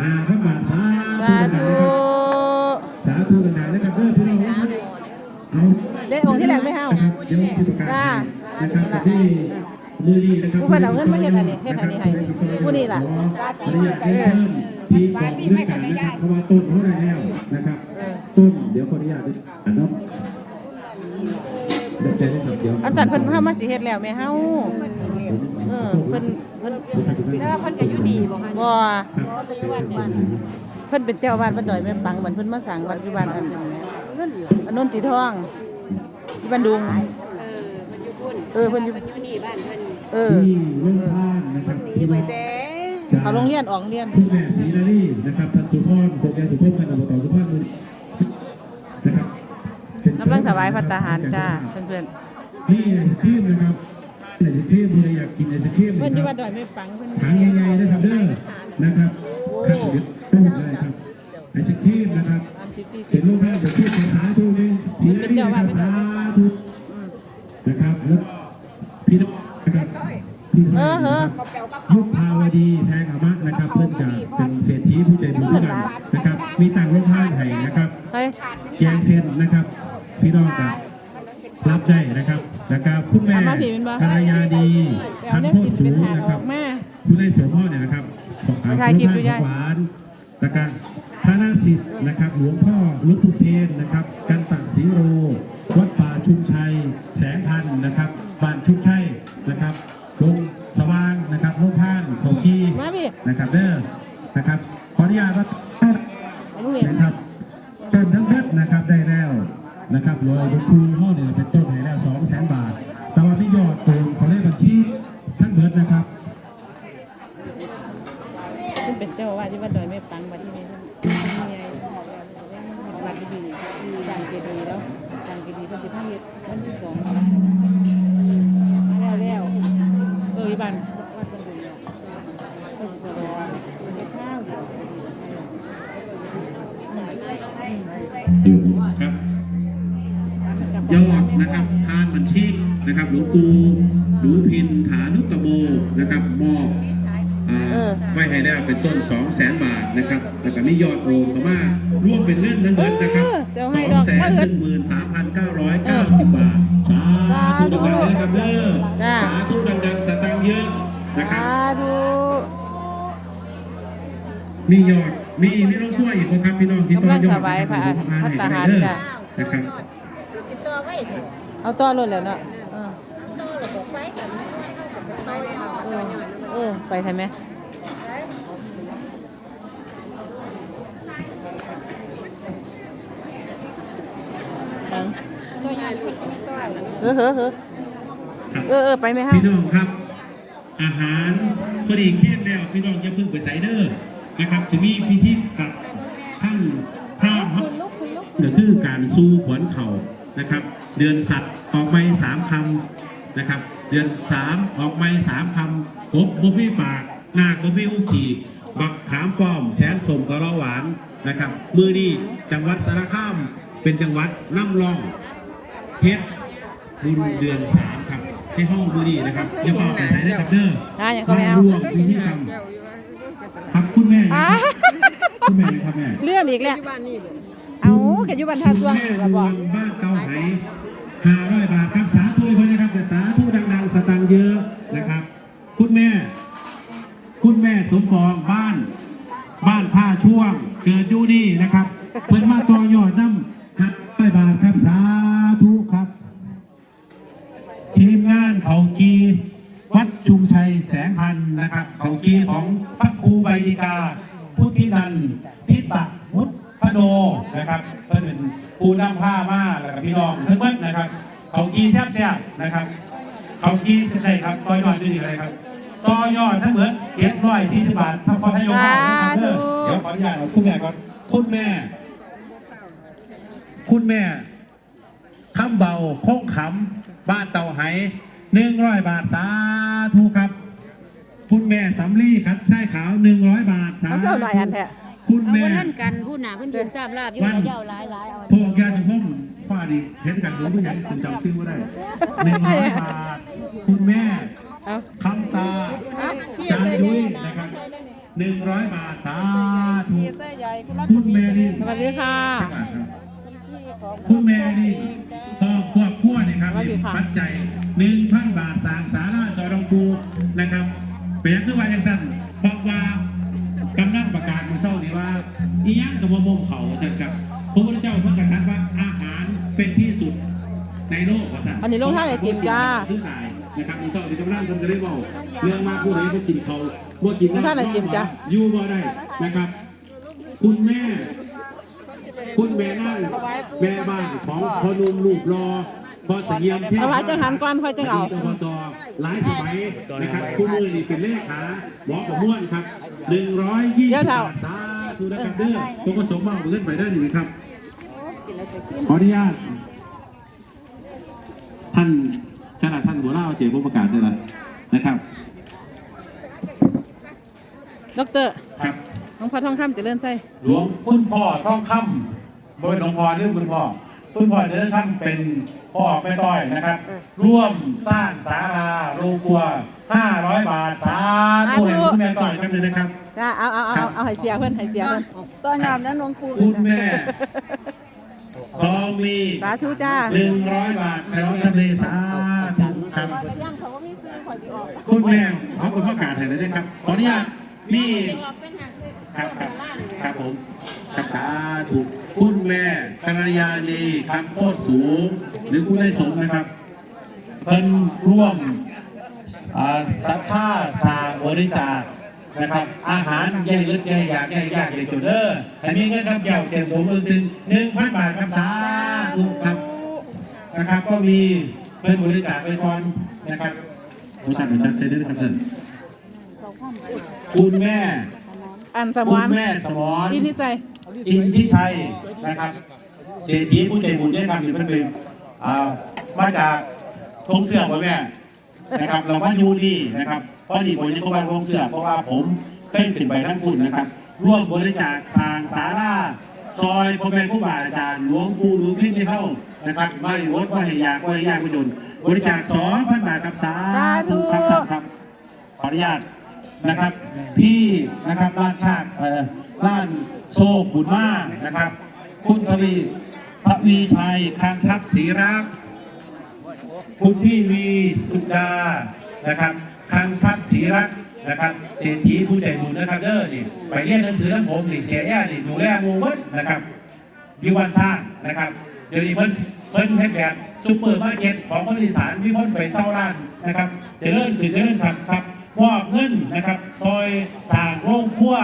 ห้าพันบาทสาสาธุ สาธุดังๆนะครับเด้อพี่น้องครับเอาได้องค์ที่แรกไม่เฮานะครับเดี๋ยวผู้ประกาศจ้านะครับที่มือดีนะครับผู้เพิ่นเอาเงินมาเฮ็ดอันนี้เฮ็ดอันนี้ให้ผู้นี่ล่ะขออนุญาตเชิญเชิญพี่กองด้วยกันนะครับเพราะว่าต้นเขาได้แล้วนะครับเออต้นเดี๋ยวขออนุญาตอันนั้นเดี๋ยวเดี๋ยวนะครับเดี๋ยวอาจารย์เพิ่นพามาสิเฮ็ดแล้วแม่เฮา เออเพิ่นเพิ่นแต่ว่าเพิ่นก็อยู่ดีบ่คะบ่ครับไปอยู่วัดบ้านเพิ่นเป็นเจ้าอาวาสวัดดอยแม่ปังบัดเพิ่นมาสร้างวัดอยู่บ้านอันเงินเหลืออันนนสีทองที่บ้านดุง เออมันอยู่พุ่นเออเพิ่นอยู่มันอยู่นี่บ้านเพิ่นเออ ที่โรงพยาบาลนะครับหนีพี่ไปน้องแต่จากเอาโรงเรียนออกโรงเรียน คุณแม่ศรีนารีนะครับท่านสุพรพงษ์แกสุพรท่านอบตสุพรมือนะครับเป็นกำลังถวายพัตตาหารจ้าเพื่อนนี่ไอศครีมนะครับ ไอศครีมผู้ใดอยากกินไอศครีมๆเพื่อนนะอยู่ควัรัดบดอยแม่ปังเพื่อนถังใหญ่ๆนะครับเด้อนะครับครับเดี๋ยวต้มได้ครับไอศครีมนะครับสามสิบสี่สิเป็บนโรงงานเดี๋ยวที่สาธุนึงศรีนารีนะครับสาธุอืมนะครับแล้วพี่น้องนะครับพี่น้องนะครับยุคภาวดีแพงอมะนะครับเพื่อนจะเป็นเศรษฐีผู้ใจบุญด้วยกันนะครับ มีต่างโรงทานให้นะครับเฮ้ยแกงเส้นนะครับ พี่น้องกับรับได้นะครับแล้วก็ คุณแม่เอามาผิดเป็นบ่ภรรยาดีไปเอาทั้งเรื่องโคตกิรนสูเป็นงหางนะอครัอบกมาคุณได้สวมพ่อเนี่ยนะครับของไปถ่ายคลิปดูยายของหวานแล้วก็พระนาสิทธิ์นะครับหลวงพ่อหลุกทุเทนนะครับ กันตักศรีโร วัดป่าชุมชัย แสงพันธุ์นะครับ บันครับ ยอดนะครับ ทานบัญชีนะครับ หลวงปู่หลวงพินฐานุตโมนะครับ มอบ ไว้ให้ได้เป็นต้น 2 0 0แสนบาทนะครับแล้วก็มียอดโอนเข้ามารวมเป็นเงินทั้งเงินนะครับเออเสียว2ให้ดอกแสนมาหเอิดนึ่งหมื่นสามพันเก้าร้อยเก้าสิบบาทสาธุดังๆเลยนะครับเด้อจ้าสาธุดังๆสตางค์เยอะนะครับสาธุมียอดมีมีน้องทั่วอีกไหมครับพี่น้องที่ต่อยอดกำลังถวายพระอานะครับพระทหารเด้อจ้ะนะครับตัวสิตัวไว้เนี่ยเอาต่อรถแล้วเนาะเออ โตแล้วก็ไปกันไปแล้ว เออเออ ไปใช่ไหมยังตัวใหญ่พุ่นมีตัวอันนั้นเออเออเออเออเออไปไหมฮะพี่น้องครับ อาหารพอดีเคียนแล้วพี่น้องอย่าเพิ่งไปใส่เด้อนะครับสิมีพิธีกับทั้งข้ามครับคุณลุกคุณลุกก็คือการสู้ขวนเข่านะครับ เดือนสัตว์ออกไม้สามคำ นะครับ เดือนสามออกไม้สามคำกบบ่มีปากนาคบ่มีอุขีบักขามป้อมแสนสมกระหวานนะครับมือนี้จังหวัดสารคามเป็นจังหวัดน้ำร่องเพชรบุญเดือนสามครับที่ห้องมือนี้นะครับเดี๋ยวเอาไปใช้ได้ครับเด้ออ่ายังก็ไม่เอาร่วมพิธีกรรมครับคุณแม่อ่าคุณแม่ครับแม่เรื่องอีกแล้วบ้านนี่บ่เอาแกอยู่บรรทัดช่วงแม่ระบอกบ้านเตาไห ห้าร้อยบาทครับสาธุเพื่อนะครับแต่สาธุดังๆ สตังเยอะนะครับ คุณแม่ คุณแม่สมปองบ้าน บ้านผ้าช่วง เกิดอยู่นี่นะครับเพิ่นมาต่อยอดน้ำห้าร้อยบาทครับสาธุครับ ทีมงานเขากีวัดชุมชัยแสงพันนะครับเขากีของพระครูใบดีกา พุทธินันทิตะมุตพโนนะครับ ป็นผู้นำผ้ามาแล้วก็พี่น้องทั้งหมดนะครับ เขากีแซ่บๆนะครับ เขากีเสร็จได้ครับต่อยอดด้วยอะไรครับต่อยอดทั้งหมดเจ็ดร้อยสี่สิบบาททั้งพอทยกเข้านะครับเด้อเดี๋ยวขออนุญาตเอาคุณแม่ก่อนคุณแม่ คุณแม่คำเบาโค้งขำบ้านเต่าไหหนึ่งร้อยบาทสาธุครับ คุณแม่สำลีคัดไส้ขาวหนึ่งร้อยบาทสาเอาธุ เจ้าหน่อยอันแท้คุณเอาแม่บ่ทันกันผู้หน้าเพิ่นยืนทราบลาบอยู่ระยะหลายหลายๆเอาพวกยาสุพมฟาดีเห็นกันรู้ผู้ใหญ่จนจำชื่อว่าได้หนึ่งร้อยบาทคุณแม่เอาคำตาจานยุ้ยนะครับหนึ่งร้อยบาทสาคุณแม่นี่สวัสดีค่ะคุณแม่นี่ก็ควบคู่นี่ครับสวัสดีค่ะปัจจัยหนึ่งพันบาทสร้างสาราจอรองปูนะครับเปลี่ยนขึ้นมาอย่างสั้นเพราะว่ากำนันประกาศมาเศร้า ดีว่าอีหยังกับว่ามุมเขาใช่ครับพระพุทธเจ้าเพิ่งกระทัดว่าอาหารเป็นที่สุดในโลกว่าสั่นอันนี้ลงท่าไหนติ่มจ้าที่ตายนะครับมีเศร้าที่กำลังทำจะได้บอกเรื่องมากผู้ใดบ่กินเขาบ่กินลงท่าไหนติ่มจ้า อยู่บ่ได้นะครับ คุณแม่ คุณแม่นั่งแม่บ้านของพอหนุ่มลูกรอพอเสียมเทพ เอาไว้จังหันก่อนค่อยจังเอา อดีตอบตหลายสมัยนะครับคู่มือนี่เป็นเลขาหมอประม่วนครับหนึ่งร้อยยี่เดี๋สิยวบเท่าบาทสา ธุนะครับเด้อผมก็สมมาเอาเงินไปได้หนึ่งครับ ขออนุญาต ท่านชนะท่านหัวหน้าเสียงผู้ประกาศเสร็จแล้วนะครับดอกเตอรครับน้องพอทองคำเจริญใจหลวงคุณพ่อท่องคำบนหลวงพ่อหรือคุณพ่อ คุณพ่อเดินคำเป็นพ่อแม่ต้อยนะครับ ร่วมสร้างศาลาโรงครัว 500 บาทสาธุให้คุณแม่ต้อยกันเลยนะครับ จ้าเอาเอาเอาเอาให้เสียเพื่อนให้เสียเพื่อนต้อนน้ำนั้นหลวงปู่คุณแม่ทองมีสาธุจ้า100บาทไปร้อยทะเลสาธุครับคุณแม่ขอคุณประกาศให้เลยนะครับขออนุญาตมีครับครับครับผมครับสาธุคุณแม่ กัลยาณีคำโคตรสูง หรือคุณได้สมนะครับเพิ่นร่วมอ่าสัทธาสร้างบริจาคนะครับ อาหารแย่ลึกแย่อยากแย่ยากแย่จนเด้อให้มีเงินครับแย่เต็มผมถึงหนึ่งพันบาทครับสาธุครับนะครับก็มีเพิ่นบริจาคไปก่อนนะครับผมสั่งเป็นจัดเซนด้วยนะครับท่านคุณแม่อันสมคุวณนแม่สมรอินที่ใจอินทิชัยนะครับ เศรษฐีผู้ใจบุญได้ครับนี่เพิ่นเป็นอ่ามาจากทงเสือกว่าแม่นะครับ เรามาอยู่นี่นะครับพอดีผมยังเข้ามาทงเสือเพราะว่าผมเคยขึ้นไปทั้งคุณนะครับ ร่วมบริจาคสร้างศาลาซอยพ่อแม่ครูบาอาจารย์หลวงปู่หลวงพี่ไม่เข้านะครับไม่ลดไม่ให้ยากไม่ให้ยากไม่จนบริจาค2,000บาทครับสาธุครับครับขออนุญาตนะครับพี่นะครับร้านชาติร้านโซบุญมากนะครับ คุณทวี พระวีชัยคางทัพศรีรัก คุณพี่วีสุดานะครับคังทัพศรีรักนะครับเศรษฐีผู้ใจบุญนะครับเด้อนี่ไปเรียนหนังสือทั้งผมนี่เสียแย่นี่ดูแลหมูมดนะครับอยู่วันสร้างนะครับเดี๋ยวนี้เพิ่นเพิ่นเฮ็ดแบบซุปเปอร์มาร์เก็ตของคนอีสานมีคนไปเช่าร้านนะครับจะเริ่มคือจะเริ่มครับครับมอบเงินนะครับซอยสร้างโรงครัว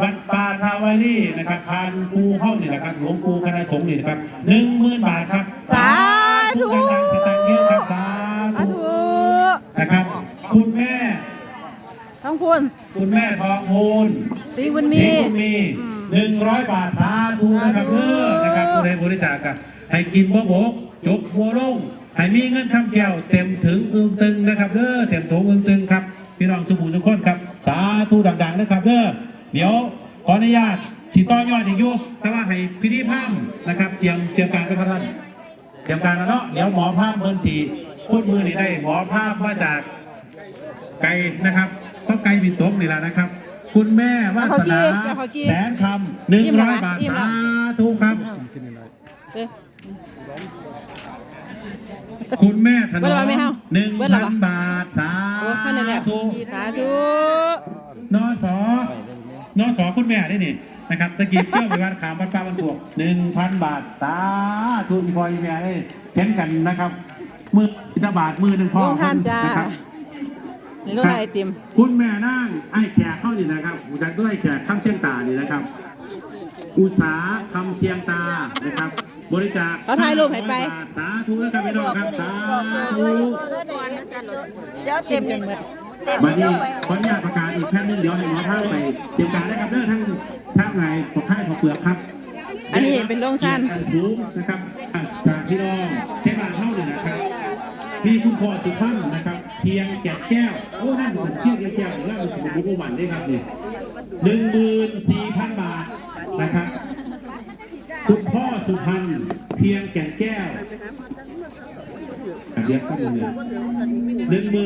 วัดป่าทาวารีนะครับพานปูเข้านี่แหละครับหลวงปู่คณะสงฆ์นี่นะครับหนึ่งหมื่นบาทครับสาธุดังๆสตังค์เยอะครับสาสาธุธุนะครับคุณแม่ทั้งพูนคุณแม่ทองพูนสีบุญศรีมีบุญมีหนึ่งร้อยบาทสาธุนะครับเออนะครับผู้ใดบริจาคกันให้กินบ่บกจกบัวลงให้มีเงินคำแก้วเต็มถึงอึงตึงนะครับเด้อเต็มถุงอึงตึงครับพี่น้องสุภูทุกคนครับ สาธุดังๆนะครับเด้อ เดี๋ยวขออนุญาตสิต่อยอดอีกอยู่แต่ว่าให้พิธีพามนะครับ เตรียมเตรียมการไปครับท่านเตรียมการแล้วเนาะเดี๋ยวหมอภาพเบอร์สี่พูดมือนี่ได้ หมอภาพมาจากไกลนะครับก็ไกลบินตกนี่แหละนะครับ คุณแม่วาสนาแสนคำหนึ่งร้อยบาทสาธุครับเด้อคุณแม่ถนเบิดอแล้วมไหมเฮาหนึ่งเบิดแล้พัวนวะบาทสาโอ้พันนั่นแหละธุสาธุนอสอ นอสอคุณแม่ได้นี่นะครับตะกี้เที่ยวไปวัดขามวัดป้าบันพวกหนึ่งพันบาทตาทุนพอยแม่เอ้ยเห็นกันนะครับ มืออิทบาทมือหนึ่งพอลงทานจ้านะครับนี่ลงทานไอติม คุณแม่นั่งไอ้แขกเข้านี่นะครับอุจากด้วยแขกคำเชียงตานี่นะครับ อุตสาคำเชียงตานะครับ บริจาคเขาถ่ายรูปให้ไป500บาทสาธุนะครับพี่น้องครับสาธุเดี๋ยวเต็มเลย เต็มบัดเดี๋นี้ยวไปขออนุญาตประกาศอีกแค่นึงเดี๋ยวให้หมอท่านไปเตรียมการนะครับเด้อทั้งทั้งไงปกค่ายของเปลือกครับ อันนี้เป็นโรงทานเกียรติอันสูงนะครับอะจากพี่น้องเทศบาลเท่านี่นะครับพี่คุณพ่อสุพรรณนะครับ เพียงแก่แก้วโอ้นั่นผมเพียงแก่แก้วนี่ล่าสุดผมรู้มันได้ครับนี่หนึ่งหมื่นสี่พันบาทนะครับคุณพ่อสุพรรณเพียงแก่แก้วอันเดียวก็หนึ่งหมื่นหนึ่งหมื่น